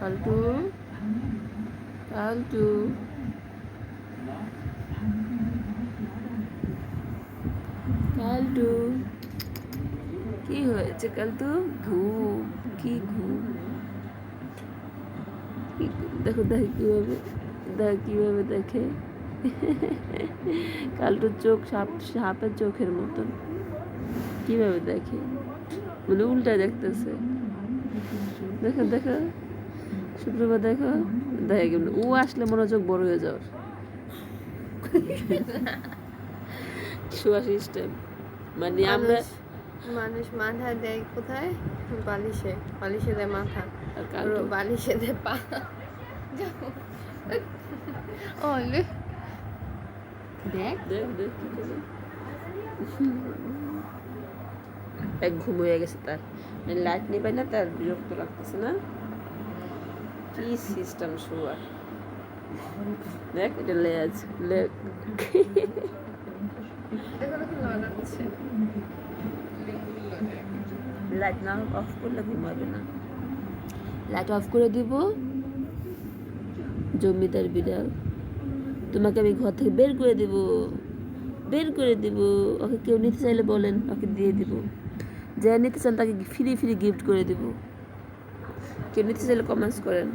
কালটু কালটু কালটু কি হয়েছে কালটু ঘুম। কি ঘুম? দেখো, দেখে কীভাবে, দেখ কীভাবে দেখে। কালটুর চোখ সাপ, সাপের চোখের মতন। কীভাবে দেখে? মানে উল্টায় দেখতেছে। দেখো দেখো। সুপ্রভা দেখো। দেখে কেমন। ও আসলে মনোযোগ বড় হয়ে যাওয়ার। শোয়া সিস্টেম মানে আমরা মানুষ- মাথা দেয় কোথায়? বালিশে। বালিশে দেয় মাথা। আর বালিশে দেয় পা। দেখ। দেখ দেখ এক ঘুম হয়ে গেছে তার। লাইট নিবে না তার বিরক্ত লাগতেছে না। কি সিস্টেম শোয়া দেখ এটা লেজ লেগ। লাইট না অফ করলে ঘুমাবে না। লাইট অফ করে দিব। জমিদার বিড়াল। তোমাকে আমি ঘর থেকে বের করে দিব। বের করে দিব। ওকে কেউ নিতে চাইলে বলেন ওকে দিয়ে দিব। যে নিতে চান তাকে ফ্রি ফ্রি গিফট করে দিব। কেউ নিতে চাইলে কমেন্টস করেন